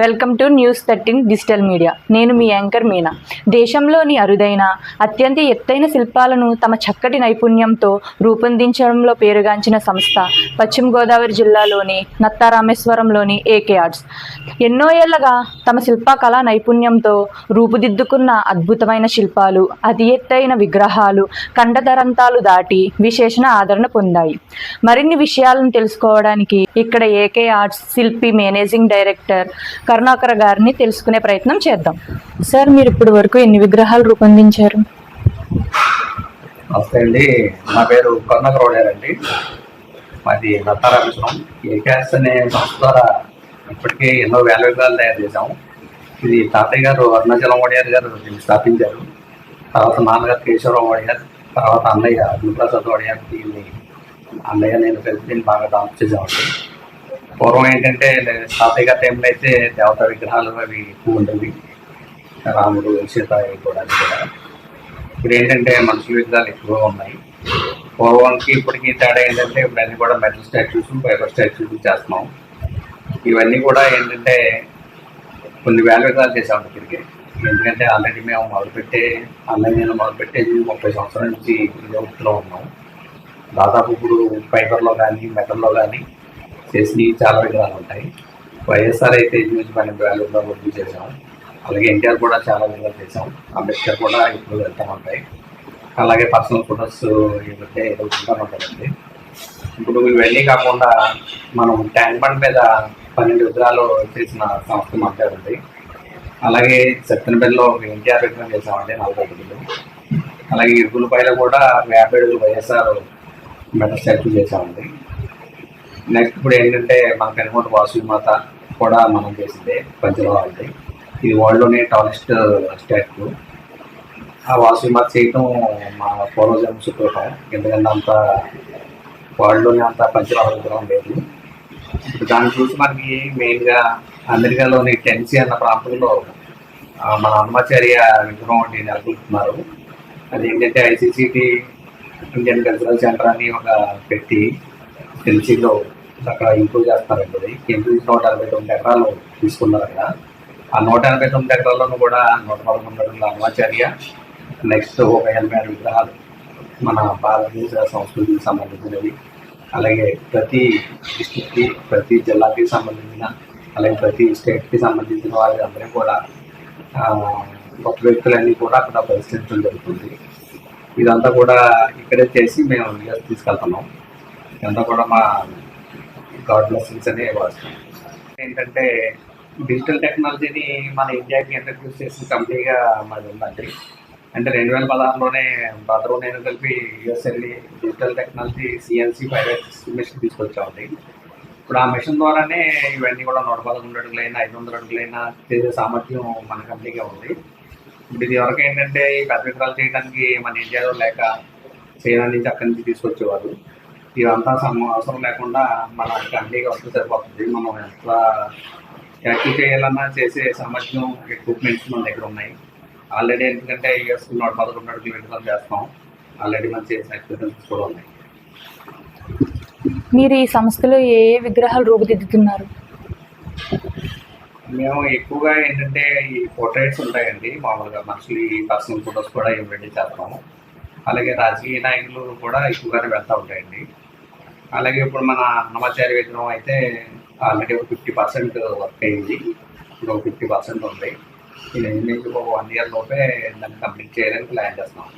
Welcome to news thirteen digital media. నేను మీ anchor Meena. దేశంలోని అరుదైన అత్యంత ఎత్తైన శిల్పాలను తమ చక్కటి నైపుణ్యంతో రూపొందించడంలో పేరుగాంచిన సంస్థ పశ్చిమ గోదావరి జిల్లాలోని నత్తారామేశ్వరంలోని ఏకే ఆర్ట్స్. ఎన్నో ఏళ్ళగా తమ శిల్పకళా నైపుణ్యంతో రూపుదిద్దుకున్న అద్భుతమైన శిల్పాలు అతి ఎత్తైన విగ్రహాలు కండదరంతాలు దాటి విశేషణ ఆదరణ పొందాయి. మరిన్ని విషయాలను తెలుసుకోవడానికి ఇక్కడ AK arts Shilpi managing director Karunakar గారిని తెలుసుకునే ప్రయత్నం చేద్దాం. సార్ మీరు ఇప్పటి వరకు ఎన్ని విగ్రహాలు రూపొందించారు? నమస్తే అండి నా పేరు కరుణాకర్ గారు అండి మాది నత్తారామేశ్వరం ఏకాస్ అనే సంస్థ ద్వారా ఇప్పటికే ఎన్నో వేల విగ్రహాలు తయారు చేశాము. ఇది తాతయ్య గారు అరుణాచలం వడియార్ గారు దీన్ని స్థాపించారు. తర్వాత నాన్నగారు కేశవరావు వడియార్ తర్వాత అన్నయ్య అగ్నిప్రసాద్ వడియార్ దీన్ని అన్నయ్య నేను కలిసి దీన్ని బాగా డెవలప్ చేసామండి పూర్వం ఏంటంటే తాతయ్య గారి టైంలో అయితే దేవతా విగ్రహాలు అవి ఎక్కువ ఉండేవి. రాముడు సీత కూడా. ఇప్పుడు ఏంటంటే మనుషుల విగ్రహాలు ఎక్కువగా ఉన్నాయి. పూర్వానికి ఇప్పటికి తేడా ఏంటంటే ఇప్పుడు అన్నీ కూడా మెటల్ స్టాచ్యూస్ ఫైబర్ స్టాచ్యూస్ చేస్తున్నాం. ఇవన్నీ కూడా ఏంటంటే కొన్ని వేల విగ్రహాలు చేసాం ఇక్కడికి ఎందుకంటే ఆల్రెడీ మేము మొదలుపెట్టే ఆన్లైన్ నేను మొదలుపెట్టేది ముప్పై సంవత్సరాల నుంచి ఇదే వృత్తిలో ఉన్నాం. దాదాపు ఇప్పుడు ఫైబర్లో కానీ మెటల్లో కానీ చేసినవి చాలా విగ్రహాలు ఉంటాయి. వైఎస్ఆర్ అయితే నుంచి పన్నెండు వేల విగ్రహాలు వృద్ధి చేసాం అలాగే ఎన్టీఆర్ కూడా చాలా విజువల్ చేసాం అంబేద్కర్ కూడా ఇప్పుడు వెళ్తూ ఉంటాయి. అలాగే పర్సనల్ ఫొటోస్ ఏమంటే వెళ్తూ ఉంటుందండి ఇప్పుడు ఇవన్నీ కాకుండా మనం ట్యాంక్ బండ్ మీద పన్నెండు విగ్రహాలు చేసిన సంస్థ మాట్లాడు ఉంది అలాగే సత్తెనపల్లిలో ఎన్టీఆర్ విగ్రహం చేసామండి నలభై అడుగులు అలాగే ఇరుగులపైలో కూడా యాభై అడుగులు వైఎస్ఆర్ మెటల్ స్టాచ్యూ చేసామండి నెక్స్ట్ ఇప్పుడు ఏంటంటే మన కనుగొండ వాసు మాత కూడా మనం చేసిందే పంచలవాళ్ళది ఇది వరల్డ్లోనే టాలెస్ట్ స్టాచ్యూ ఆ వాసు మాత చేయటం మా పూర్వజన్మ సుకృతం ఎందుకంటే అంత వరల్డ్లోనే అంత పంచలవాళ్ళ లేదు. ఇప్పుడు దాన్ని చూసి మనకి మెయిన్గా అమెరికాలోని టెన్సీ అన్న ప్రాంతంలో మన అన్నమాచార్య విగ్రహం ఒకటి నెలకొల్పుతున్నారు అది ఏంటంటే ఐసీసీటీ ఇండియన్ కల్చరల్ సెంటర్ అని ఒక పెట్టి టెన్సీలో అక్కడ ఇంప్రూవ్ చేస్తారండి. అది ఇంప్రూవ్ నూట అరవై తొమ్మిది ఎకరాలు తీసుకున్నారు అక్కడ. ఆ నూట ఎనభై తొమ్మిది ఎకరాల్లోనూ కూడా నూట పదకొండు ఎకరాల హనుమాచార్య నెక్స్ట్ ఒక ఎనభై ఆరు విగ్రహాలు మన భారతదేశ సంస్కృతికి సంబంధించినవి. అలాగే ప్రతి డిస్టిక్కి ప్రతి జిల్లాకి సంబంధించిన అలాగే ప్రతి స్టేట్కి సంబంధించిన వారి అందరూ కూడా గొప్ప వ్యక్తులన్నీ కూడా అక్కడ పరిశీలించడం జరుగుతుంది. ఇదంతా కూడా ఇక్కడే చేసి మేము తీసుకెళ్తున్నాం. ఇదంతా కూడా మా గాడ్ బ్లెస్సింగ్స్ అనే వాడుతున్నాం ఏంటంటే డిజిటల్ టెక్నాలజీని మన ఇండియాకి ఇంట్రడ్యూస్ చేసిన కంపెనీగా మాది ఉందండి. అంటే రెండు వేల పదహారులోనే బ్రదరు నేను కలిపి యుఎస్ వెళ్ళి digital technology CNC pilot machine తీసుకొచ్చామండి. ఇప్పుడు ఆ మిషన్ ద్వారానే ఇవన్నీ కూడా నూట పదకొండు అడుగులైనా ఐదు వందల అడుగులైనా చేసే సామర్థ్యం మన కంపెనీకే ఉంది. ఇప్పుడు ఇది వరకు ఏంటంటే ఈ పెద్ద విగ్రహాలు చేయడానికి మన ఇండియాలో లేక చైనా నుంచి అక్కడి నుంచి తీసుకొచ్చేవారు ఇదంతా సమ అవసరం లేకుండా మన కంపెనీగా వస్తే సరిపోతుంది. మనం ఎంత యాక్టివ్ చేయాలన్నా చేసే సామర్థ్యం ఎక్విప్మెంట్స్ మన దగ్గర ఉన్నాయి. ఆల్రెడీ ఎందుకంటే నూట పదకొండు అడుగులు విడుదల చేస్తాం. ఆల్రెడీ మనం చేసిన ఎక్విప్మెంట్స్ కూడా ఉన్నాయి. మీరు ఈ సంస్థలో ఏ ఏ విగ్రహాలు రూపుదిద్దుతున్నారు? మేము ఎక్కువగా ఏంటంటే ఈ పోర్ట్రేట్స్ ఉంటాయండి. మామూలుగా మనుషులు పర్సనల్ ఫొటోస్ కూడా ఇవి రెడీ చేస్తాము. అలాగే రాజకీయ నాయకులు కూడా ఎక్కువగానే వెళ్తూ ఉంటాయండి. అలాగే ఇప్పుడు మన అన్నమాచార్య విగ్రహం అయితే ఆల్రెడీ ఒక ఫిఫ్టీ పర్సెంట్ వర్క్ అయింది. ఇప్పుడు ఒక ఫిఫ్టీ పర్సెంట్ ఉంది. ఇది ఒక వన్ ఇయర్ లోపే దాన్ని కంప్లీట్ చేయడానికి ప్లాన్ చేస్తున్నాం.